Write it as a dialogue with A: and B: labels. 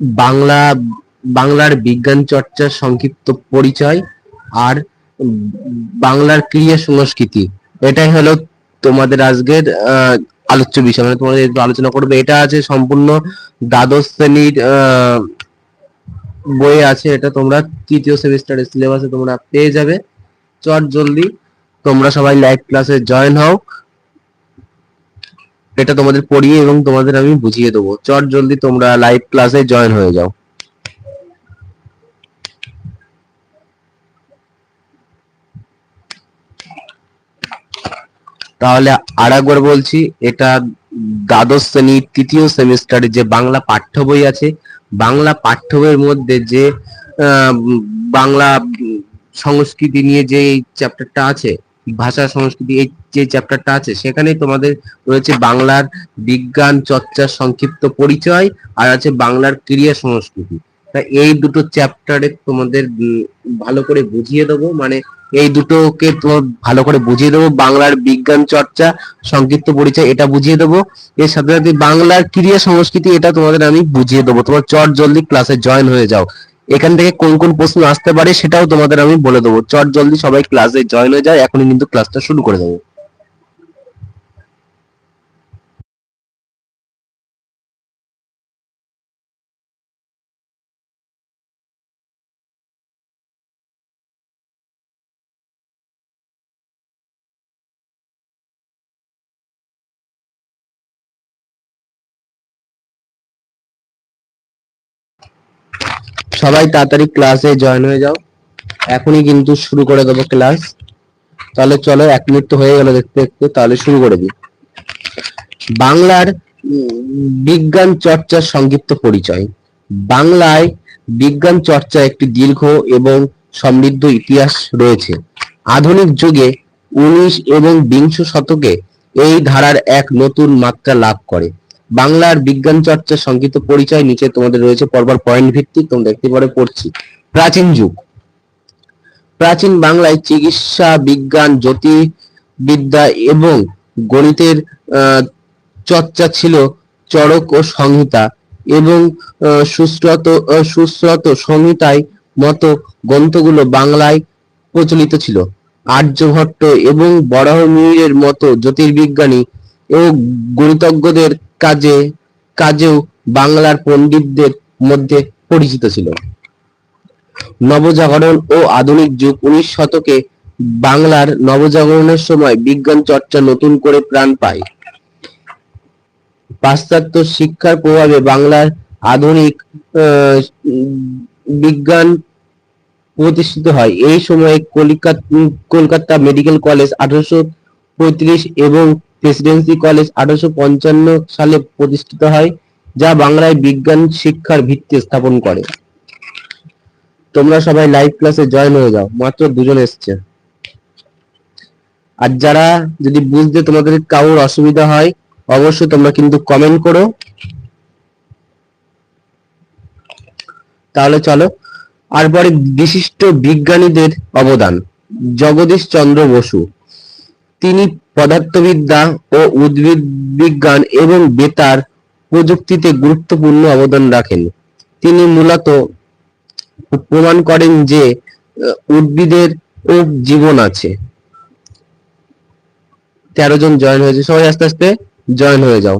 A: বাংলা, বাংলার বিজ্ঞান চর্চার সংক্ষিপ্ত পরিচয় আর বাংলার ক্রিয়া সংস্কৃতি। এটাই হলো তোমাদের আজকের আলোচ্য বিষয়। মানে তোমাদের আলোচনা করবে। এটা আছে সম্পূর্ণ দ্বাদশ শ্রেণির বইয়ে আছে। এটা তোমরা তৃতীয় সেমিস্টারের সিলেবাসে তোমরা পেয়ে যাবে। চট জলদি তোমরা সবাই লাইভ ক্লাসে জয়েন হও। এটা তোমাদের পড়িয়ে এবং তোমাদের আমি বুঝিয়ে দেবো। চট জলদি তোমরা লাইভ ক্লাসে জয়েন হয়ে যাও। তাহলে আর একবার বলছি, এটা দ্বাদশ শ্রেণির তৃতীয় সেমিস্টারে যে বাংলা পাঠ্য বই আছে, বাংলা পাঠ্য বইয়ের মধ্যে যে বাংলা সংস্কৃতি নিয়ে যে চ্যাপ্টারটা আছে ভাষা, সংস্কৃতি, এই যে চ্যাপ্টারটা আছে সেখানে তোমাদের রয়েছে বাংলার বিজ্ঞান চর্চার সংক্ষিপ্ত পরিচয় আর আছে বাংলার ক্রিয়া সংস্কৃতি। তা এই দুটো চ্যাপ্টারে তোমাদের ভালো করে বুঝিয়ে দেবো। মানে এই দুটোকে তো ভালো করে বুঝিয়ে দেবো। বাংলার বিজ্ঞান, চর্চা, সংক্ষিপ্ত পরিচয় এটা বুঝিয়ে দেবো। এর সাথে সাথে বাংলার ক্রিয়া, সংস্কৃতি এটা তোমাদের আমি বুঝিয়ে দেবো। তোমার চট জলদি ক্লাসে জয়েন হয়ে যাও। এখান থেকে কোন কোন প্রশ্ন আসতে পারে সেটাও তোমাদের আমি বলে দেবো। চট জলদি সবাই ক্লাসে জয়েন হয়ে যায় এখনই কিন্তু ক্লাসটা শুরু করে দেবো। সবাই তাড়াতাড়ি ক্লাসে জয়েন হয়ে যাও। এখনই কিন্তু শুরু করে দেবো ক্লাস তাহলে চলো, এক মিনিট তো হয়ে গেল দেখতে দেখতে, তাহলে শুরু করে দিই। বাংলার বিজ্ঞান চর্চার সংক্ষিপ্ত পরিচয়। বাংলায় বিজ্ঞান চর্চা একটি দীর্ঘ এবং সমৃদ্ধ ইতিহাস রয়েছে। আধুনিক যুগে উনিশ এবং বিংশ শতকে এই ধারার এক নতুন মাত্রা লাভ করে। বাংলার বিজ্ঞান চর্চার সংক্ষিপ্ত পরিচয় নিচে তোমাদের রয়েছে পরবার পয়েন্ট ভিত্তিক, তোমরা দেখতে পারে পড়ছি। প্রাচীন যুগ। প্রাচীন বাংলায় চিকিৎসা, বিজ্ঞান, জ্যোতির্বিদ্যা এবং গণিতের চর্চা ছিল চরক ও সংহিতা এবং সুশ্রুত সুশ্রুত সংহিতায় মতো গ্রন্থগুলো বাংলায় প্রচলিত ছিল। আর্যভট্ট এবং বরাহমিহিরের মতো জ্যোতির্বিজ্ঞানী ও গণিতজ্ঞদের কাজে, কাজেও বাংলার পণ্ডিতদের মধ্যে পরিচিত ছিল। নবজাগরণ ও আধুনিক যুগ উনিশ শতকে বাংলার নবজাগরণের সময় বিজ্ঞান চর্চা নতুন করে প্রাণ পায়। পাশ্চাত্য শিক্ষার প্রভাবে বাংলার আধুনিক বিজ্ঞান প্রতিষ্ঠিত হয়। এই সময়ে কলিকাতা, কলকাতা মেডিকেল কলেজ আঠারোশো পঁয়ত্রিশ এবং প্রেসিডেন্সি কলেজ আঠারোশো পঞ্চান্ন সালে প্রতিষ্ঠিত হয়, যা বাংলায় বিজ্ঞান শিক্ষার ভিত্তি স্থাপন করে। তোমরা সবাই লাইভ ক্লাসে জয়েন হয়ে যাও, মাত্র দুজন এসছে। আর যারা যদি বুঝতে তোমাদের কারোর অসুবিধা হয়, অবশ্যই তোমরা কিন্তু কমেন্ট করো। তাহলে চলো তারপরে বিশিষ্ট বিজ্ঞানীদের অবদান, জগদীশ চন্দ্র বসু। তিনি পদার্থবিদ্যা ও উদ্ভিদ বিজ্ঞান এবং বেতার প্রযুক্তিতে গুরুত্বপূর্ণ অবদান রাখেন। তিনি মূলত প্রমাণ করেন যে উদ্ভিদের ও জীবন আছে। তেরো জন জয়েন হয়েছে। সবাই আস্তে আস্তে জয়েন হয়ে যাও।